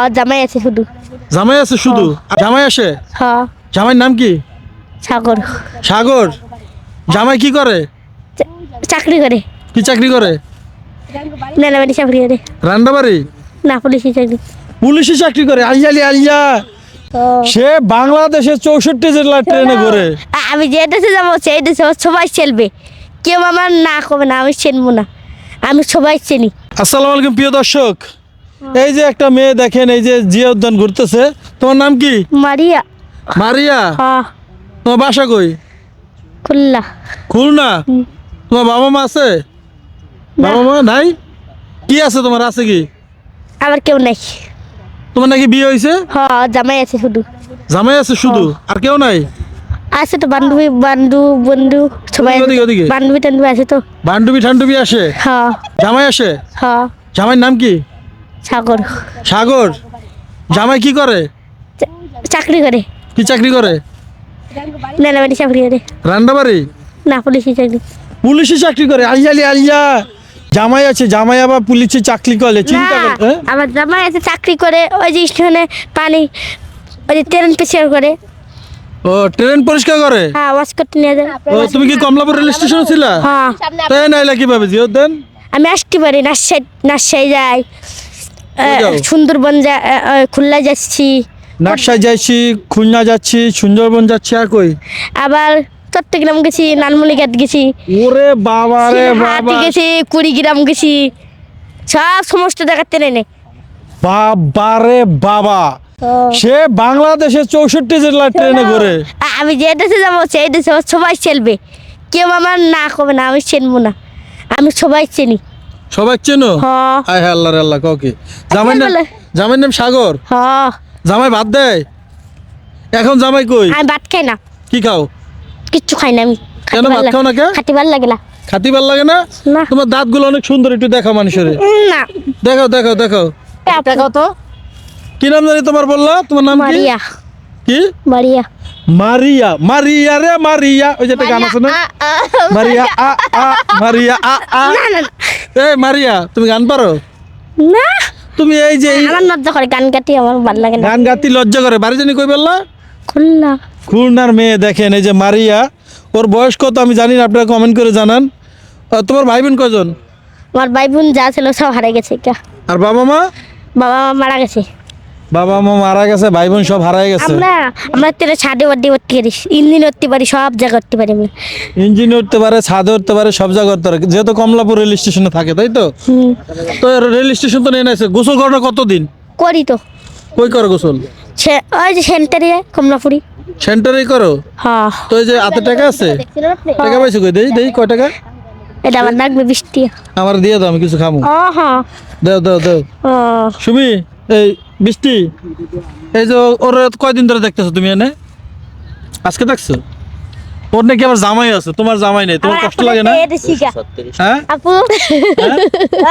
হ্যাঁ জামাই আছে শুধু। জামাই আছে শুধু? আর জামাই আসে? হ্যাঁ। জামাইয়ের নাম কি? সাগর। সাগর? জামাই কি করে? চাকরি করে। কি চাকরি করে? নেলাবাড়ি চাকরি করে। রান্নাবাড়ি না পুলিশি চাকরি। পুলিশি চাকরি করে? আলিয়ালি আলিয়া সে বাংলাদেশের চৌষট্টি জেলা ট্রেনে ঘুরে আমি যে দেশে যাব সেই দেশে সবাই চেলবে। কেউ আমার না করবে না আমি চেনবো না। আমি সবাই চিনি। আসসালামু আলাইকুম প্রিয় দর্শক। এই যে একটা মেয়ে দেখেন এই যে জিয়া উদ্যান ঘুরতেছে। তোমার নাম কি? মারিয়া। মারিয়া? হ্যাঁ। তোমার বাসা কই? খুল্লা খুলনা? তোমার বাবা মা আছে? বাবা মা নাই? কি আছে তোমার? আছে কি? আমার কেউ নাই। তোমার নাকি বিয়ে হয়েছে হ্যাঁ জামাই আছে শুধু। জামাই আছে শুধু? আর কেউ নাই? আছে তো বান্ধবী বান্ধু বন্ধু সবাই। বান্ধবী টান্ধবী আছে তো। বান্ডুবি ঠান্ডুবি আসে? হ্যাঁ। জামাই আসে? হ্যাঁ। জামাইয়ের নাম কি? সাগর। সাগর? জামাই কি করে? চাকরি করে। কি চাকরি করে? নেলাবাড়ি চাকরি করে। রান্নাবাড়ি না পুলিশি চাকরি। পুলিশি চাকরি করে? আলিয়ালি আলিয়া জামাই আছে জামাই আবার পুলিশে চাকরি করে চিন্তা করে হ্যাঁ? আমার জামাই আছে চাকরি করে ওই যে স্টেশনে পানি ওই যে ট্রেন পেশিয়ার করে। ও ট্রেন পরিষ্কার করে? হ্যাঁ ওয়াশ করতে নিয়ে যায়। ও তুমি কি কমলাপুর রেল স্টেশনে ছিলা? হ্যাঁ। তাই নাইলা কীভাবে? জিও দেন। আমি আসতে পারি নার্সাই নার্সাই যাই? সুন্দরবন যা খুলনা যাচ্ছি। নাকশায় যাচ্ছি খুলনা যাচ্ছি সুন্দরবন যাচ্ছি আর কই? আবার চট্টগ্রাম গেছি নানমুলিঘাট গেছি। ওরে বাবা রে বাবা। গেছি কুড়িগ্রাম গেছি। সব সমস্ত জায়গার ট্রেনে বাবা রে বাবা। সে বাংলাদেশের চৌষট্টি জেলা ট্রেনে ঘুরে। আমি যে দেশে যাব সেই দেশে সবাই চেলবে কেউ আমার না করবে না আমি চেনবো না। আমি সবাই চিনি। সবাই চেনো? হ্যাঁ হায় আল্লাহ আল্লাহ কাউকে জামাই নাম? জামাই নাম সাগর? হ্যাঁ জামাই ভাত দেয়? এখন জামাই কই? আমি ভাত খাই না। কি খাও? কিচ্ছু খাই না আমি। কেন ভাত খাও না কে? খাটি ভালো লাগে না। খাতি ভালো লাগে না? তোমার দাঁতগুলো অনেক সুন্দর একটু দেখাও মানুষের। না। দেখাও দেখাও দেখাও। দেখাও তো। কি নাম জানি তোমার বললা? তোমার নাম কি? মারিয়া। কি? মারিয়া। মারিয়া। মারিয়া রে মারিয়া। ওই যে একটা গান আছে না? মারিয়া আ আ মারিয়া। আ আ। না না। এই মারিয়া তুমি গান পারো? না। তুমি এই যে আমার লজ্জা করে গান কাটি আমার ভালো লাগে না। গান গাতি লজ্জা করে। বাড়ি জানি কই বললা? খুলনা। খুলনার মেয়ে দেখেন এই যে মারিয়া। ওর বয়স কত আমি জানি না আপনারা কমেন্ট করে জানান। তোমার ভাই বোন কজন? আমার ভাই বোন যা ছিল সব হারে গেছে আর বাবা মা? বাবা মা মারা গেছে। বাবা মা মারা গেছে ভাই বোন সব হারায় গেছে। আমরা আমরা তেরে ছাদে উঠতে উঠতে পারি ইঞ্জিন উঠতে পারি সব জায়গা উঠতে পারি আমরা। ইঞ্জিন উঠতে পারে ছাদে উঠতে পারে সব জায়গা উঠতে পারে। যেহেতু কমলাপুর রেল স্টেশনে থাকে তাই তো? তো রেল স্টেশন তো নিয়ে নিয়েছে গোসল করানো কতদিন? করি তো। কই করো গোসল? ওই যে সেন্টারে কমলাপুরি। সেন্টারে করো? হ্যাঁ। তো এই যে হাতে টাকা আছে? টাকা পাইছো কই? দেই দেই কয় টাকা? এটা আমার লাগবে বৃষ্টি আমার দিয়ে দাও আমি কিছু খামু। ও হ্যাঁ। দাও দাও দাও। সুমি এই বৃষ্টি? এই যে ওর কয়দিন ধরে দেখতেছো তুমি এনে? আজকে দেখছ? ওর নাকি আবার জামাই আছে তোমার জামাই নেই তোমার কষ্ট লাগে না? হ্যাঁ? আপু?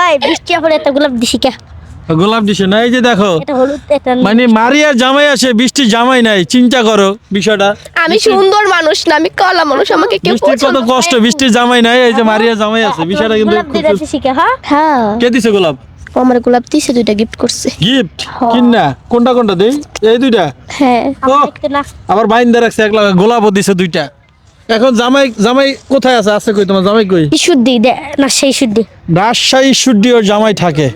এই বৃষ্টি আপু একটা গোলাপ দিছি কা গোলাপ দিছে না এই যে দেখো। এটা হলুদ এটা মানে মারিয়ার জামাই আছে বৃষ্টি জামাই নাই চিন্তা করো বিষয়টা। আমি সুন্দর মানুষ না আমি কলা মানুষ আমাকে কেউ বৃষ্টির কত কষ্ট বৃষ্টির জামাই নাই এই যে মারিয়ার জামাই আছে বিষয়টা কিন্তু হ্যাঁ হ্যাঁ। কে দিছে গোলাপ? ও আমার গোলাপ দিছে দুইটা গিফট করছে। গিফট কিন্না? কোনটা কোনটা দেই? এই দুইটা? হ্যাঁ। না। বাইন্দা রাখছে এক লাগা গোলাপও দিছে দুইটা। এখন জামাই জামাই কোথায় আছে? আছে কই? তোমার জামাই কই? শুদ্ধি না শুদ্ধি রাজশাহী ওর জামাই থাকে।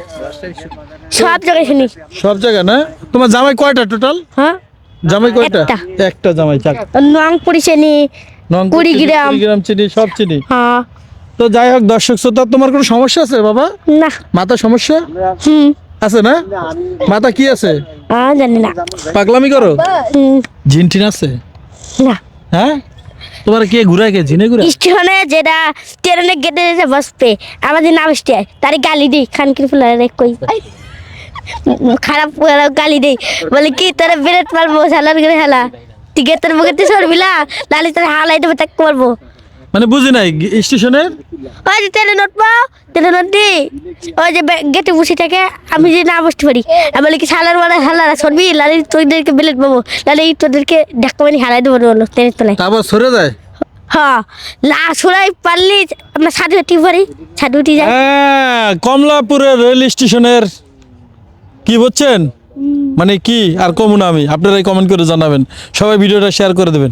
সব জায়গায় শুনি। সব জায়গায় না? তোমার জামাই কয়টা টোটাল হ্যাঁ? জামাই কয়টা? একটা। জামাই চাক নং কুড়ি চিনি, গ্রাম। কুড়ি গ্রাম চিনি সব চিনি। হ্যাঁ। তো যাই হোক দর্শক শ্রোতা তোমার কোনো সমস্যা আছে বাবা? না। মাথা সমস্যা? হুম। আছে না? মাথা কি আছে? আ জানি না। পাগলামি করো? হুম। জিন টিন আছে? না। হ্যাঁ? তোমার কে ঘুরায় কে? জিনে ঘুরায়? স্টেশনে যেটা ট্রেনে গেটে যেতে বসবে আমাদের না বসতে তারে গালি দিই খানকির ফুলারে কই খারাপ গালি দেই। বলে কি তোরা বিরাট পারব সালার করে হেলা তুই গেতের বুকেতে সরবিলা তাহলে তোর হালাই দেবে তাক করব মানে বুঝি নাই স্টেশনে ওই যে ট্রেনে উঠবো ট্রেনে উঠবি ওই যে গেটে বসে থাকে আমি যে না বসতে পারি। আমি বলি কি সালার মানে হালারা সরবি লালি তোদেরকে বিলেট পাবো। লালি তোদেরকে ধাক্কা মানি হালাই দেবো বলো ট্রেনের তলায়। তারপর সরে যায়? হ্যাঁ লা সুরাই পারলি আমরা সাধু উঠি পারি সাধু উঠি যাই। কমলাপুরের রেল স্টেশনের কি বুঝছেন? মানে কি আর কমু না আমি আপনারাই কমেন্ট করে জানাবেন। সবাই ভিডিওটা শেয়ার করে দেবেন।